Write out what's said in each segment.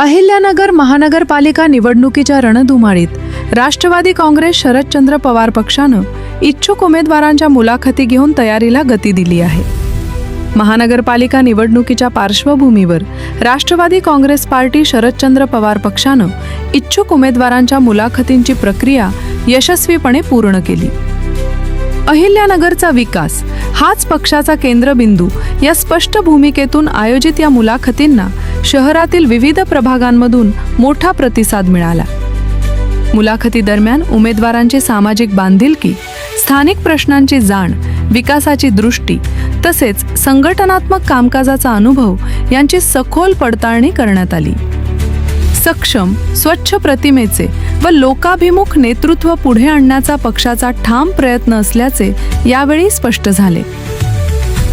अहिल्यानगर महानगरपालिका निवडणुकीच्या रणधुमाळीत राष्ट्रवादी काँग्रेस शरदचंद्र पवार पक्षानं इच्छुक उमेदवारांच्या मुलाखती घेऊन तयारीला गती दिली आहे. महानगरपालिका निवडणुकीच्या पार्श्वभूमीवर राष्ट्रवादी काँग्रेस पार्टी शरदचंद्र पवार पक्षानं इच्छुक उमेदवारांच्या मुलाखतींची प्रक्रिया यशस्वीपणे पूर्ण केली. अहिल्यानगरचा विकास हाच पक्षाचा केंद्रबिंदू या स्पष्ट भूमिकेतून आयोजित या मुलाखतींना शहरातील विविध प्रभागांमधून मोठा प्रतिसाद मिळाला. मुलाखतीदरम्यान उमेदवारांची सामाजिक बांधिलकी स्थानिक प्रश्नांची जाण विकासाची दृष्टी तसेच संघटनात्मक कामकाजाचा अनुभव यांची सखोल पडताळणी करण्यात आली. सक्षम स्वच्छ प्रतिमेचे व लोकाभिमुख नेतृत्व पुढे आणण्याचा पक्षाचा ठाम प्रयत्न असल्याचे यावेळी स्पष्ट झाले.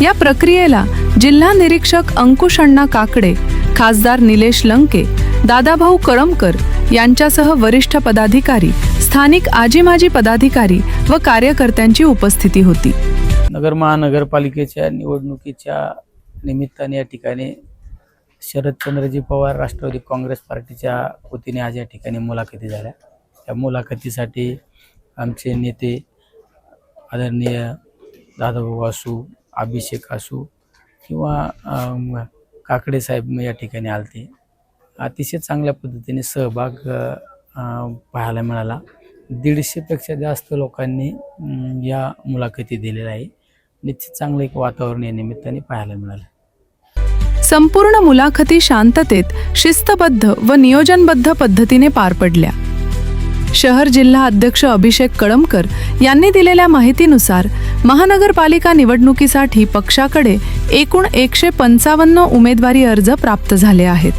या प्रक्रियेला जिल्हा निरीक्षक अंकुश अण्णा काकडे खासदार निलेश लंके दादाभाऊ कळमकर यांच्यासह वरिष्ठ पदाधिकारी स्थानिक आजीमाजी पदाधिकारी व कार्यकर्त्यांची उपस्थिती होती. नगर महानगरपालिकेच्या निवडणुकीच्या निमित्ताने या ठिकाणी शरदचंद्रजी पवार राष्ट्रवादी काँग्रेस पार्टीच्या वतीने आज या ठिकाणी मुलाखती झाल्या. त्या मुलाखतीसाठी आमचे नेते आदरणीय दादाभाऊ असू अभिषेक असू किंवा काकडे साहेब या ठिकाणी आलते. अतिशय चांगल्या पद्धतीने सहभाग पाहायला मिळाला. दीडशेपेक्षा जास्त लोकांनी या मुलाखती दिलेल्या आहे निश्चित चांगलं एक वातावरण या निमित्ताने पाहायला मिळालं. संपूर्ण मुलाखती शांततेत शिस्तबद्ध व नियोजनबद्ध पद्धतीने पार पडल्या. शहर जिल्हा अध्यक्ष अभिषेक कळमकर यांनी दिलेल्या माहितीनुसार महानगरपालिका निवडणुकीसाठी पक्षाकडे एकूण एकशे पंचावन्न उमेदवारी अर्ज प्राप्त झाले आहेत.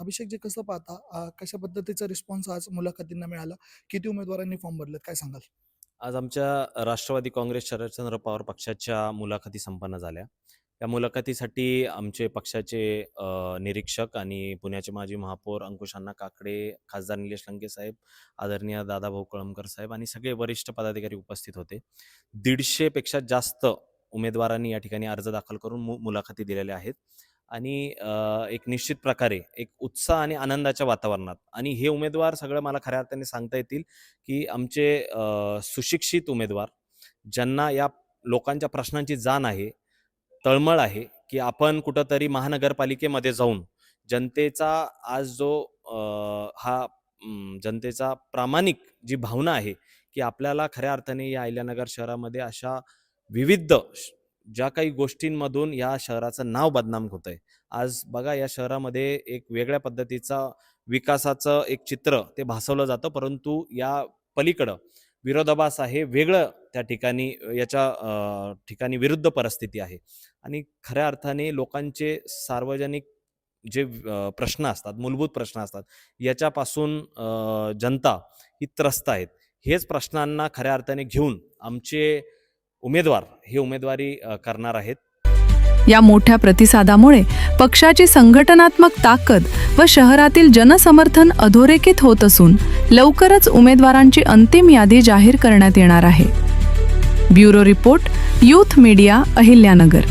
अभिषेक जे कसं पाहता कशा पद्धतीचा रिस्पॉन्स आज मुलाखतींना मिळाला? किती उमेदवारांनी फॉर्म भरलेत? काय सांगाल? आज आमच्या राष्ट्रवादी काँग्रेस शरदचंद्र पवार पक्षाच्या मुलाखती संपन्न झाल्या. या मुलाखतीसाठी आमचे पक्षाचे अ, निरीक्षक आणि पुण्याचे माजी महापौर अंकुशांना काकडे खासदार निलेश लंके साहेब आदरणीय दादाभाऊ कळमकर साहेब आणि सगळे वरिष्ठ पदाधिकारी उपस्थित होते. दीडशेपेक्षा जास्त उमेदवारांनी या ठिकाणी अर्ज दाखल करून मु मुलाखती दिलेल्या आहेत. आणि अ, एक निश्चित प्रकारे एक उत्साह आणि आनंदाच्या वातावरणात आणि हे उमेदवार सगळं मला खऱ्या अर्थाने सांगता येतील की आमचे अ, सुशिक्षित उमेदवार ज्यांना या लोकांच्या प्रश्नांची जाण आहे तळमळ आहे की आपण कुठंतरी महानगरपालिकेमध्ये जाऊन जनतेचा आज जो हा जनतेचा प्रामाणिक जी भावना आहे की आपल्याला खऱ्या अर्थाने या अहिल्यानगर शहरामध्ये अशा विविध श- ज्या काही गोष्टींमधून या शहराचं नाव बदनाम होत आहे आज बघा या शहरामध्ये एक वेगळ्या पद्धतीचा विकासाचं एक चित्र ते भासवलं जातं परंतु या पलीकडं विरोधाभास आहे वेगळं त्या ठिकाणी याच्या ठिकाणी विरुद्ध परिस्थिती आहे. आणि खऱ्या अर्थाने लोकांचे सार्वजनिक जे प्रश्न असतात मूलभूत प्रश्न असतात याच्यापासून जनता ही त्रस्त आहेत. हेच प्रश्नांना खऱ्या अर्थाने घेऊन आमचे उमेदवार हे उमेदवारी करणार आहेत. या मोठ्या प्रतिसादामुळे पक्षाची संघटनात्मक ताकद व शहरातील जनसमर्थन अधोरेखित होत असून लवकरच उमेदवारांची अंतिम यादी जाहीर करण्यात येणार आहे. Bureau report youth media Ahilyanagar.